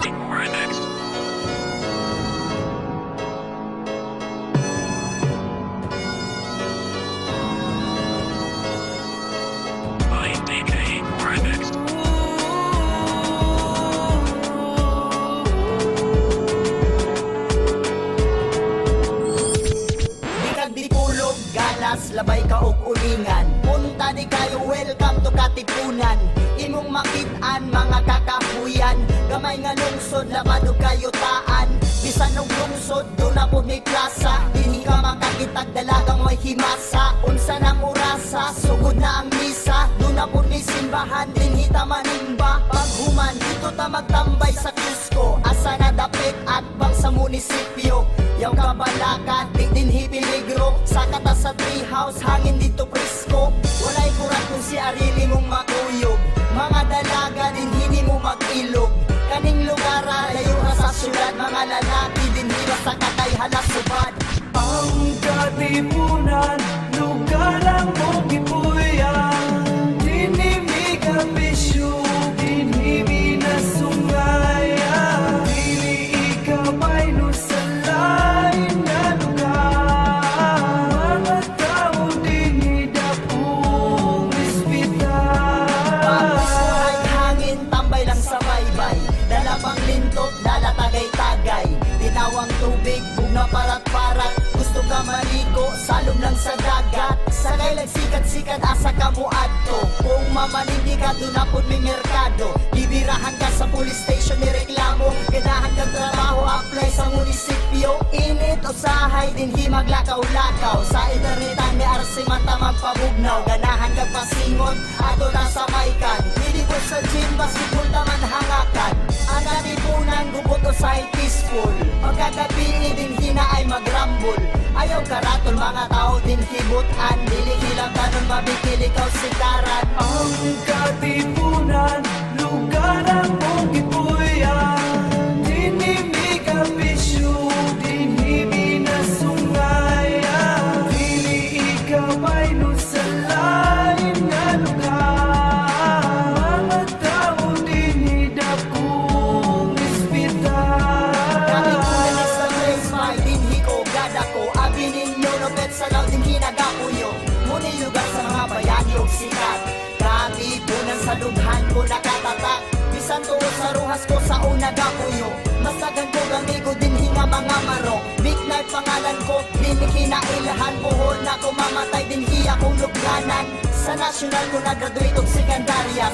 Remix. By DK Remix. Di kag di pulog, galas, labay ka og ulingan Punta di kayo, welcome to Katipunan Imong makitaan, mga kakahuyan Gamay nga lungsod, labado kayo taan. Bisan og lungsod, doon na po may plasa Dili ka makakitag dalagang may himasa. Unsa nang orasa, sugod na ang misa. Doon na po may simbahan, din hita manimba Paghuman, dito ta magtambay sa Cusco Asa na dapit at bang sa munisipyo? Yaw ka balaka, di din hipiligro Sa kata sa treehouse, hangin dito presko. Walay kurat kung si arili mong makuyog. Mga dalaga din hini mo mag-ilog subad Ang katipunan, parat-parat Gusto ka maligo, salom lang sa dagat. Sakay lang sikat-sikat, asa ka mo adto. Kung mamalindi ka, doon na may merkado. Bibirahan ka sa police station, may reklamo. Ganahan kang trabaho, apply sa munisipyo. Init, usahay, din himaglakaw-lakaw Sa internetan, may arsi mata magpabugnaw. Ganahan kang pasingon, ato na sa maikan. Pili ko sa gym, basketball mga tao din hibutan Dili hilang ganun, mabikil ikaw sikaran Ang katipunan, Muna lugar sa mga bayani og sikat. Kami kunan sa lughan ko nakatatak Bisan tuo sa ruhas ko sa una gapuyo Masagan ko gamigo din hinga mga Big knife pangalan ko, din kinailahan Buhol na ko mamatay din hiya kong luglanan sa national ko nag-graduate og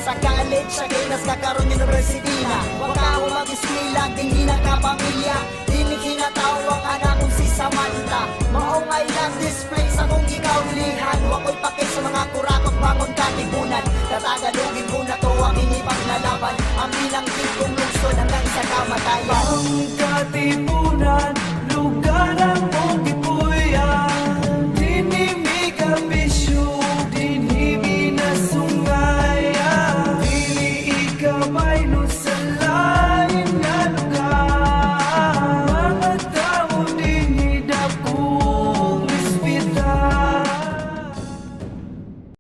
Sa college, sa Gaynas, kakaroon university na. Huwag ka ako mag-eskwela, din na ka pamilya Dili kinatawang anak kong si Samantha. Maungay lang display sa kong gikaulihan Huwag ko'y pakay sa mga kurakot bangon katipunan